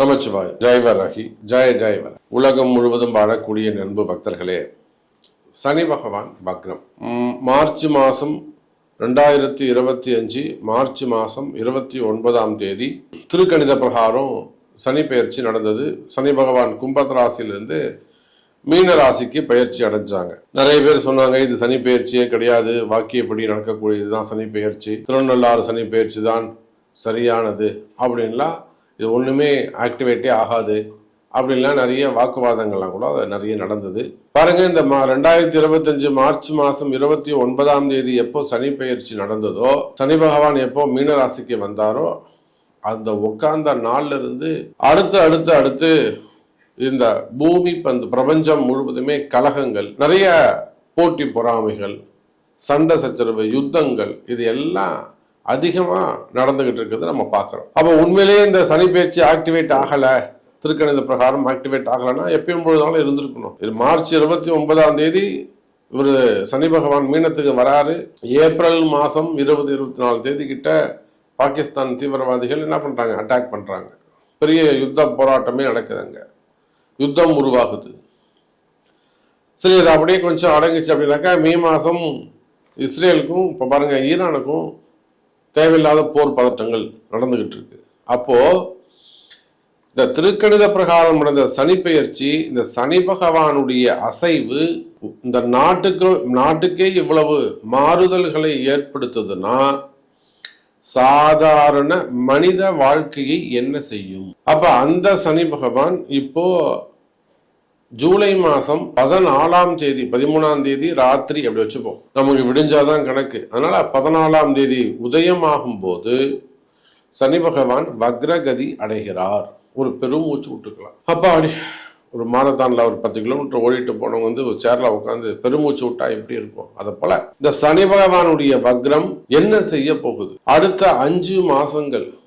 நமச்சிவாய். ஜெயவராகி ஜெய ஜெயவர உலகம் முழுவதும் வாழக்கூடிய நண்பு பக்தர்களே சனி பகவான் பக்ரம். மார்ச் மாதம் ரெண்டாயிரத்தி இருபத்தி அஞ்சு மார்ச் மாதம் இருபத்தி ஒன்பதாம் தேதி திருக்கணித பிரகாரம் சனி பெயர்ச்சி நடந்தது. சனி பகவான் கும்பத் ராசியிலிருந்து மீன ராசிக்கு பயிற்சி அடைஞ்சாங்க. நிறைய பேர் சொன்னாங்க இது சனி பெயர்ச்சியே கிடையாது வாக்கியப்படி நடக்கக்கூடியது தான் சனி பெயர்ச்சி திருநள்ளாறு சனி பெயர்ச்சி தான் சரியானது அப்படின்லாம் இது ஒன்றுமே ஆக்டிவேட்டே ஆகாது அப்படின்லாம் நிறைய வாக்குவாதங்கள்லாம் கூட அது நிறைய நடந்தது. பாருங்க இந்த மா ரெண்டாயிரத்தி இருபத்தஞ்சு மார்ச் மாசம் இருபத்தி ஒன்பதாம் தேதி எப்போ சனி பயிற்சி நடந்ததோ சனி பகவான் எப்போ மீன ராசிக்கு வந்தாரோ அந்த உட்கார்ந்த நாள்ல இருந்து அடுத்து அடுத்து அடுத்து இந்த பூமி பந்து பிரபஞ்சம் முழுவதுமே கலகங்கள் நிறைய போட்டி பொறாமைகள் சண்டை சச்சரவு யுத்தங்கள் இது எல்லாம் அதிகமா நடந்துகிட்டு இருக்கிறது நம்ம பார்க்குறோம். அப்போ உண்மையிலேயே இந்த சனி பேச்சு ஆக்டிவேட் ஆகல. திருக்கணித பிரகாரம் ஆக்டிவேட் ஆகலைன்னா எப்பயும் பொழுதாலும் இருந்திருக்கணும். இது மார்ச் இருபத்தி ஒன்பதாம் தேதி இவர் சனி பகவான் மீனத்துக்கு வராரு. ஏப்ரல் மாசம் இருபது இருபத்தி நாலு தேதி கிட்ட பாகிஸ்தான் தீவிரவாதிகள் என்ன பண்றாங்க? அட்டாக் பண்றாங்க. பெரிய யுத்த போராட்டமே நடக்குதுங்க யுத்தம் உருவாகுது. சரி அது அப்படியே கொஞ்சம் அடங்குச்சு அப்படின்னாக்கா மே மாதம் இஸ்ரேலுக்கும் இப்போ பாருங்க ஈரானுக்கும் தேவையில்லாத போர் பதட்டங்கள் நடந்துகிட்டு இருக்கு அப்போ இந்த திருக்கணித பிரகாரம் நடந்த சனி பெயர்ச்சி இந்த சனி பகவானுடைய அசைவு இந்த நாட்டுக்கு நாட்டுக்கே இவ்வளவு மாறுதல்களை ஏற்படுத்துதுன்னா சாதாரண மனித வாழ்க்கையை என்ன செய்யும்? அப்ப அந்த சனி பகவான் இப்போ ஜூலை மாசம் பதினாலாம் தேதி பதிமூணாம் தேதி ராத்திரி அப்படி வச்சுப்போம். நமக்கு விடிஞ்சாதான் கணக்கு. அதனால பதினாலாம் தேதி உதயமாகும் போது சனி பகவான் வக்ரகதி அடைகிறார். ஒரு பெரும் மூச்சு விட்டுக்கலாம். அப்பா அப்படி ஒரு மாரத்தான்ல ஒரு பத்து கிலோமீட்டர் ஓடிட்டு போனவங்க வந்து ஒரு சேர்ல உட்காந்து பெருமூச்சு விட்டா எப்படி இருக்கும்? அதை போல இந்த சனி பகவானுடைய வக்ரம் என்ன செய்ய போகுது? அடுத்த அஞ்சு மாசங்கள்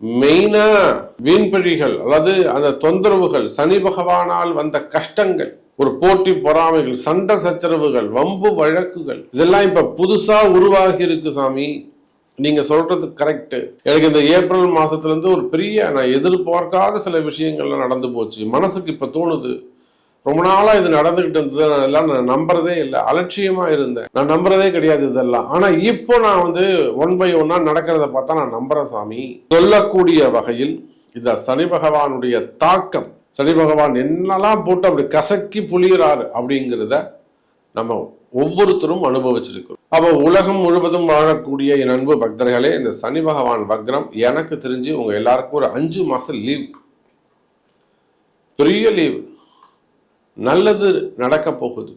மெயினா வீண்பழிகள் அதாவது அந்த தொந்தரவுகள் சனி பகவானால் வந்த கஷ்டங்கள் ஒரு போட்டி பொறாமைகள் சண்டை சச்சரவுகள் வம்பு வழக்குகள் இதெல்லாம் இப்ப புதுசா உருவாகி இருக்கு சாமி. நீங்க சொல்றது கரெக்ட் எனக்கு இந்த ஏப்ரல் மாசத்துல இருந்து ஒரு பெரிய நான் எதிர்பார்க்காத சில விஷயங்கள்லாம் நடந்து போச்சு. மனசுக்கு இப்ப தோணுது. ரொம்ப நாளா இது நடந்துகிட்டு இருந்தது. நான் எல்லாம் நான் நம்புறதே இல்லை. அலட்சியமா இருந்தேன். நான் நம்புறதே கிடையாது இதெல்லாம். ஆனா இப்போ நான் வந்து ஒன் பை ஒன்னா நடக்கிறத பார்த்தா நான் நம்புறேன் சாமி. சொல்லக்கூடிய வகையில் இந்த சனி பகவானுடைய தாக்கம் சனி பகவான் என்னெல்லாம் போட்டு அப்படி கசக்கி புளியிறாரு அப்படிங்கிறத நம்ம ஒவ்வொருத்தரும் அனுபவிச்சிருக்கிறோம். அப்போ உலகம் முழுவதும் வாழக்கூடிய என் அன்பு பக்தர்களே இந்த சனி பகவான் வக்ரம் எனக்கு தெரிஞ்சு உங்க எல்லாருக்கும் ஒரு அஞ்சு மாசம் லீவ் பெரிய லீவ் நல்லது நடக்க போகுது.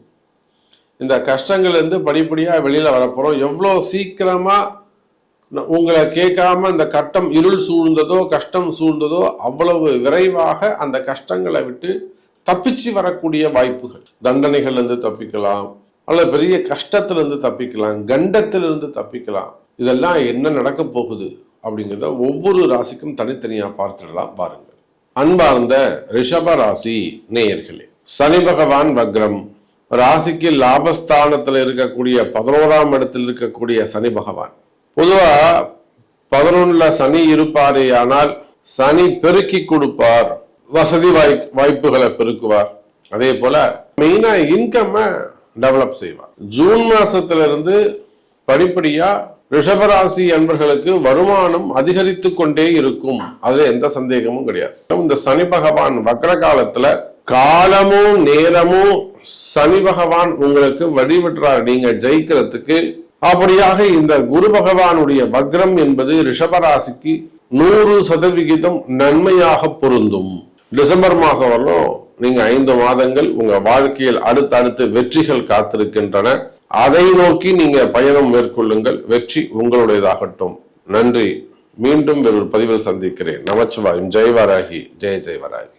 இந்த கஷ்டங்கள்லேருந்து இருந்து வெளியில் வரப்போகிறோம் எவ்வளோ சீக்கிரமாக உங்களை கேட்காம இந்த கட்டம் இருள் சூழ்ந்ததோ கஷ்டம் சூழ்ந்ததோ அவ்வளவு விரைவாக அந்த கஷ்டங்களை விட்டு தப்பிச்சு வரக்கூடிய வாய்ப்புகள். தண்டனைகள்லேருந்து தப்பிக்கலாம் அல்லது பெரிய கஷ்டத்திலிருந்து தப்பிக்கலாம் கண்டத்திலிருந்து தப்பிக்கலாம். இதெல்லாம் என்ன நடக்க போகுது அப்படிங்கிறத ஒவ்வொரு ராசிக்கும் தனித்தனியாக பார்த்துடலாம். பாருங்கள். அன்பார்ந்த ரிஷப ராசி நேயர்களே சனி பகவான் வக்ரம். ராசிக்கு லாபஸ்தானத்துல இருக்கக்கூடிய பதினோராம் இடத்தில் இருக்கக்கூடிய சனி பகவான். பொதுவா பதினொன்னுல சனி இருப்பாரே ஆனால் சனி பெருக்கி கொடுப்பார். வசதி வாய் வாய்ப்புகளை பெருக்குவார். அதே போல மெயினா இன்கம் டெவலப் செய்வார். ஜூன் மாசத்துல இருந்து படிப்படியா ரிஷபராசி அன்பர்களுக்கு வருமானம் அதிகரித்து கொண்டே இருக்கும். அது எந்த சந்தேகமும் கிடையாது. இந்த சனி பகவான் வக்ர காலத்துல காலமும் நேரமும் சனி பகவான் உங்களுக்கு வழிவிடுறார் நீங்க ஜெயிக்கிறதுக்கு அப்படியாக இந்த குரு பகவானுடைய வக்ரம் என்பது ரிஷபராசிக்கு நூறு சதவிகிதம் நன்மையாக பொருந்தும். டிசம்பர் மாசம் வரலும் நீங்க ஐந்து மாதங்கள் உங்க வாழ்க்கையில் அடுத்தடுத்து வெற்றிகள் காத்திருக்கின்றன. அதை நோக்கி நீங்க பயணம் மேற்கொள்ளுங்கள். வெற்றி உங்களுடையதாகட்டும். நன்றி. மீண்டும் ஒரு பதிவில் சந்திக்கிறேன். நமச்சிவாயும். ஜெய்வராகி. ஜெய ஜெயவராகி.